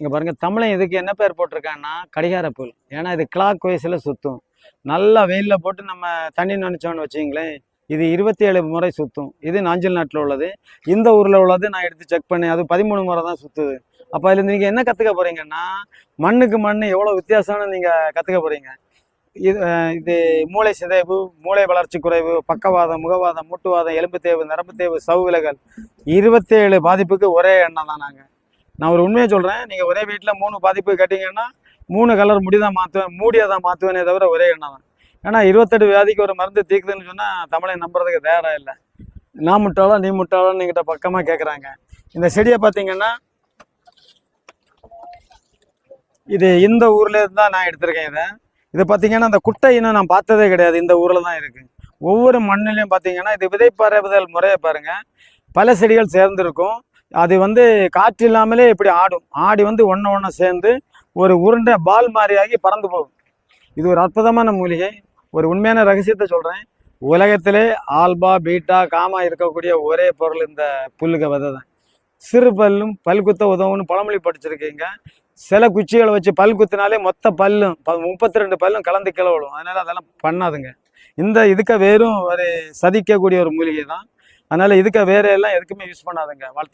இங்கே பாருங்கள் தமிழன் இதுக்கு என்ன பேர் போட்டிருக்கான்னா கடிகார புல் ஏன்னா இது கிளாக் வயசில் சுற்றும் நல்லா வெயிலில் போட்டு நம்ம தண்ணி நினச்சோன்னு வச்சிங்களேன் இது இருபத்தி ஏழு முறை சுற்றும் இது நாஞ்சில் நாட்டில் உள்ளது. இந்த ஊரில் உள்ளது நான் எடுத்து செக் பண்ணேன் அது பதிமூணு முறை தான் சுற்றுது அப்போ அதில் நீங்கள் என்ன கற்றுக்க போகிறீங்கன்னா மண்ணுக்கு மண் எவ்வளோ வித்தியாசம்னு நீங்கள் கற்றுக்க போகிறீங்க இது இது மூளை சிதைவு மூளை வளர்ச்சி குறைவு பக்கவாதம் முகவாதம் மூட்டுவாதம் எலும்பு தேவு நரம்பு தேவு சவு விலகல் இருபத்தேழு பாதிப்புக்கு ஒரே எண்ணம் தான் நாங்கள் நான் ஒரு உண்மையை சொல்கிறேன் நீங்கள் ஒரே வீட்டில் மூணு பாதிப்பு கேட்டிங்கன்னா மூணு கலர் முடி தான் மாற்றுவேன் மூடியை தான் மாற்றுவேனே தவிர ஒரே எண்ணம் தான். ஏன்னா இருபத்தெட்டு வியாதிக்கு ஒரு மருந்து தீக்குதுன்னு சொன்னால் தமிழை நம்புறதுக்கு தயாராக இல்லை. நான் முட்டாளோ நீ முட்டாளோன்னு என்கிட்ட பக்கமாக கேட்குறாங்க இந்த செடியை பார்த்தீங்கன்னா இது இந்த ஊர்லேருந்து தான் நான் எடுத்திருக்கேன் இதை. இது பார்த்தீங்கன்னா அந்த குட்டை இன்னும் நான் பார்த்ததே கிடையாது. இந்த ஊரில் தான் இருக்குது ஒவ்வொரு மண்ணிலையும் பார்த்தீங்கன்னா இது விதை முறையை பாருங்கள் பல செடிகள் சேர்ந்துருக்கும். அது வந்து காற்று இல்லாமலே இப்படி ஆடும். ஆடி வந்து ஒன்று ஒன்று சேர்ந்து ஒரு உருண்டை பால் மாதிரியாகி பறந்து போகும். இது ஒரு அற்புதமான மூலிகை. ஒரு உண்மையான ரகசியத்தை சொல்கிறேன் உலகத்திலே ஆல்பா பீட்டா காமா இருக்கக்கூடிய ஒரே பொருள் இந்த புல்லுக விதை தான். சிறு பல்லும் பல் குத்த உதவும்னு பழமொழி படிச்சிருக்கீங்க. சில குச்சிகளை வச்சு பல் குத்தினாலே மொத்த பல்லும் முப்பத்தி ரெண்டு பல்லும் கலந்து கீழே அதனால் அதனால அதெல்லாம் பண்ணாதுங்க. இந்த இதுக்க வேறும் ஒரு சதிக்கக்கூடிய ஒரு மூலிகை தான். அதனால இதுக்க வேற எல்லாம் எதுக்குமே யூஸ் பண்ணாதுங்க. வாழ்த்து